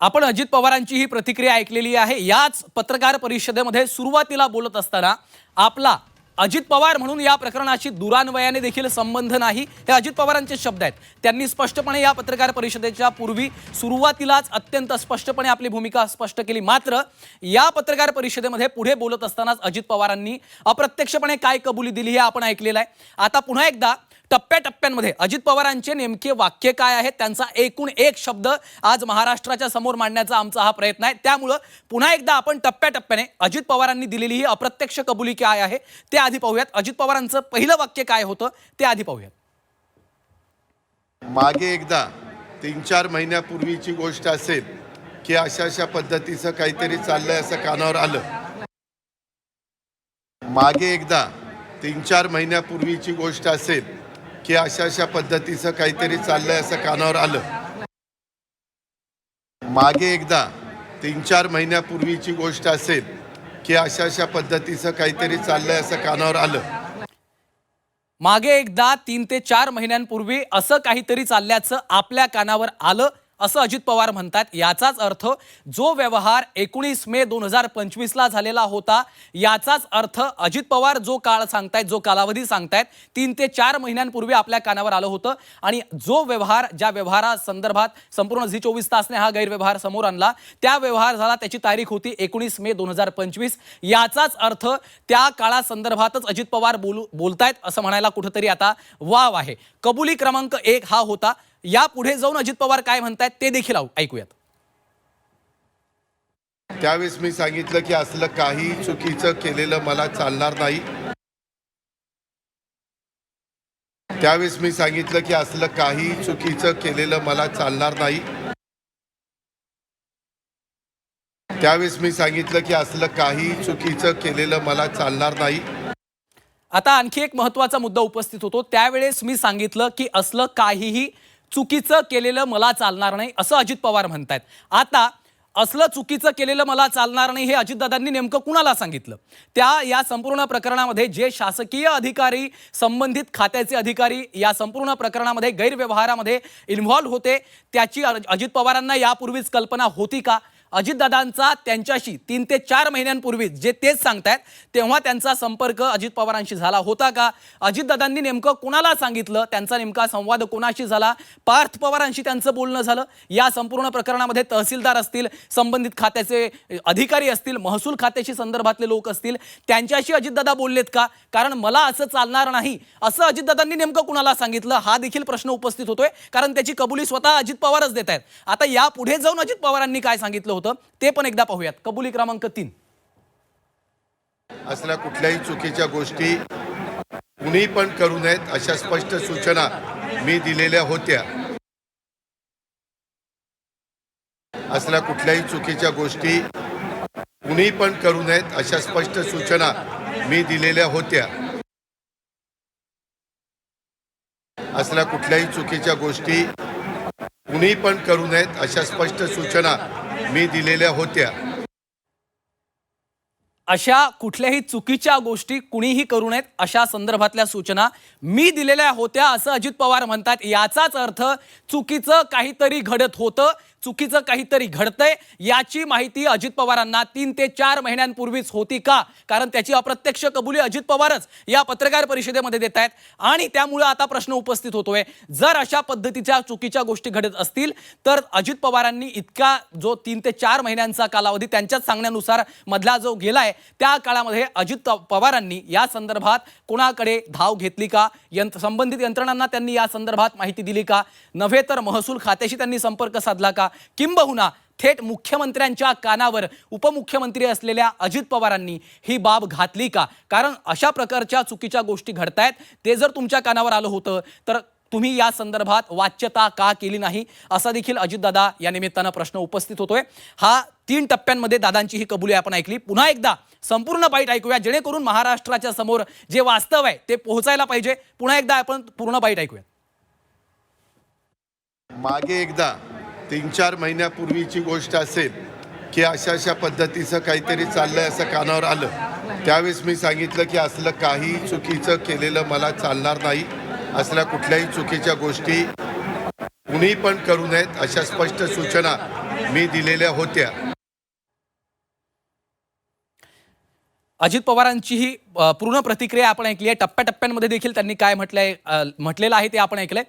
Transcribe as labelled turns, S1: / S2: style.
S1: आपण अजित पवारांची ही प्रतिक्रिया ऐकलेली आहे. याच पत्रकार परिषदेमध्ये सुरुवातीला बोलत असताना आपला अजित पवार म्हणून या प्रकरणाशी दुरान्वयाने देखील संबंध नाही. हे अजित पवारांचे शब्द आहेत. त्यांनी स्पष्टपणे या पत्रकार परिषदेच्या पूर्वी सुरुवातीलाच अत्यंत स्पष्टपणे आपली भूमिका स्पष्ट केली. मात्र या पत्रकार परिषदेमध्ये पुढे बोलत असतानाच अजित पवारांनी अप्रत्यक्षपणे काय कबुली दिली हे आपण ऐकलेलं आहे. आता पुन्हा एकदा टप्प्याटप्प्यांमध्ये अजित पवारांचे नेमके वाक्य काय आहेत त्यांचा एकूण एक शब्द आज महाराष्ट्राच्या समोर मांडण्याचा आमचा हा प्रयत्न आहे. त्यामुळं पुन्हा एकदा आपण टप्प्याटप्प्याने अजित पवारांनी दिलेली ही अप्रत्यक्ष कबुली काय आहे ते आधी पाहूयात. अजित पवारांचं पहिलं वाक्य काय होतं ते आधी पाहूयात.
S2: मागे एकदा तीन चार महिन्यापूर्वीची गोष्ट असेल की अशा अशा पद्धतीचं काहीतरी चाललंय असं कानावर आलं. मागे एकदा तीन चार महिन्यापूर्वीची गोष्ट असेल की अशा अशा पद्धतीचं काहीतरी चाललंय असं कानावर आलं. मागे एकदा तीन चार महिन्यापूर्वीची गोष्ट असेल की अशा अशा पद्धतीचं काहीतरी चाललंय असं कानावर आलं.
S1: मागे एकदा तीन ते चार महिन्यांपूर्वी असं काहीतरी चालल्याचं आपल्या कानावर आलं. असं अजित पवार म्हणतात. याचाच अर्थ जो व्यवहार एकोणीस मे दोन हजार पंचवीसला झालेला होता याचाच अर्थ अजित पवार जो काळ सांगतायत जो कालावधी सांगतायत तीन ते चार महिन्यांपूर्वी आपल्या कानावर आलं होतं. आणि जो व्यवहार ज्या व्यवहारासंदर्भात संपूर्ण झी चोवीस तासने हा गैरव्यवहार समोर आणला त्या व्यवहार झाला त्याची तारीख होती एकोणीस मे दोन हजार पंचवीस. याचाच अर्थ त्या काळासंदर्भातच अजित पवार बोलू बोलतायत असं म्हणायला कुठंतरी आता वाव आहे. कबुली क्रमांक एक हा होता. या पुढे जाऊन अजित पवार काय म्हणतायत ते देखील ऐकू- ऐकूयात.
S2: त्यावेळेस मी सांगितलं की असलं काही चुकीचं केलेलं मला चालणार नाही. त्यावेळेस मी सांगितलं की असलं काही चुकीचं केलेलं मला चालणार नाही. त्यावेळेस मी सांगितलं की असलं काही चुकीचं केलेलं मला चालणार नाही.
S1: आता आणखी एक महत्त्वाचा मुद्दा उपस्थित होतो. त्यावेळेस मी सांगितलं की असलं काहीही चुकीचं केलेलं मला चालणार नाही असं अजित पवार म्हणतायत. आता असलं चुकीचं केलेलं मला चालणार नाही हे अजितदादांनी नेमकं कुणाला सांगितलं? त्या या संपूर्ण प्रकरणामध्ये जे शासकीय अधिकारी संबंधित खात्याचे अधिकारी या संपूर्ण प्रकरणामध्ये गैरव्यवहारामध्ये इन्व्हॉल्व्ह होते त्याची अजित पवारांना यापूर्वीच कल्पना होती का? अजितदादांचा त्यांच्याशी तीन ते चार महिन्यांपूर्वी जे तेच सांगतायत तेव्हा त्यांचा संपर्क अजित पवारांशी झाला होता का? अजितदादांनी नेमकं कोणाला सांगितलं? त्यांचा नेमका संवाद कोणाशी झाला? पार्थ पवारांशी त्यांचं बोलणं झालं. या संपूर्ण प्रकरणामध्ये तहसीलदार असतील संबंधित खात्याचे अधिकारी असतील महसूल खात्याशी संदर्भातले लोक असतील त्यांच्याशी अजितदादा बोललेत का? कारण मला असं चालणार नाही. असं अजितदादांनी नेमकं कुणाला सांगितलं? हा देखील प्रश्न उपस्थित होतोय. कारण त्याची कबुली स्वतः अजित पवारच देत आहेत आता या पुढे जाऊन अजित पवारांनी काय सांगितलं होतं. ते पण एकदा पाहूयात. कबुली क्रमांक तीन.
S2: असल्या कुठल्याही चुकीच्या गोष्टी कुणी पण करू नयेत अशा स्पष्ट सूचना मी दिलेल्या होत्या. असल्या कुठल्याही चुकीच्या गोष्टी कुणी पण करू नयेत अशा स्पष्ट सूचना मी दिलेल्या होत्या. असल्या कुठल्याही चुकीच्या गोष्टी कुणी पण करू नयेत अशा स्पष्ट सूचना मी दिलेल्या होत्या.
S1: अशा कुठल्याही चुकीच्या गोष्टी कुणीही करू नयेत अशा संदर्भातल्या सूचना मी दिलेल्या होत्या असं अजित पवार म्हणतात. याचाच अर्थ चुकीचं काहीतरी घडत होतं चुकीचं काहीतरी घडतंय याची माहिती अजित पवारांना तीन ते चार महिन्यांपूर्वीच होती का? कारण त्याची अप्रत्यक्ष कबुली अजित पवारच या पत्रकार परिषदेमध्ये देत आहेत. आणि त्यामुळे आता प्रश्न उपस्थित होतोय. जर अशा पद्धतीच्या चुकीच्या गोष्टी घडत असतील तर अजित पवारांनी इतका जो तीन ते चार महिन्यांचा कालावधी त्यांच्याच सांगण्यानुसार मधला जो गेलाय त्या काळामध्ये अजित पवारांनी या संदर्भात कोणाकडे धाव घेतली का? यंत्र संबंधित यंत्रणांना त्यांनी या संदर्भात माहिती दिली का? नव्हे तर महसूल खात्याशी त्यांनी संपर्क साधला का? किंबहुना थेट मुख्यमंत्र्यांच्या कानावर उपमुख्यमंत्री असलेल्या अजित पवारांनी ही बाब घातली का? कारण अशा प्रकारच्या चुकीच्या गोष्टी घडतायत ते जर तुमच्या कानावर आलं होतं तर तुम्ही या संदर्भात वाच्यता का केली नाही? असा देखील अजितदादा या निमित्तानं प्रश्न उपस्थित होतोय. हा तीन टप्प्यांमध्ये दादांची ही कबुली आपण ऐकली. पुन्हा एकदा संपूर्ण बाईट ऐकूया जेणेकरून महाराष्ट्राच्या समोर जे वास्तव आहे ते पोहोचायला पाहिजे. पुन्हा एकदा आपण पूर्ण बाईट ऐकूया.
S2: मागे एकदा तीन चार महिन्यापूर्वीची गोष्ट असेल की अशा अशा पद्धतीचं काहीतरी चाललंय असं कानावर आलं. त्यावेळेस मी सांगितलं की असलं काही चुकीचं केलेलं मला चालणार नाही. असल्या कुठल्याही चुकीच्या गोष्टी कुणी पण करू नयेत अशा स्पष्ट सूचना मी दिलेल्या होत्या.
S1: अजित पवारांची ही पूर्ण प्रतिक्रिया आपण ऐकली आहे. टप्प्याटप्प्यांमध्ये देखील त्यांनी काय म्हटलंय म्हटलेलं आहे ते आपण ऐकलंय.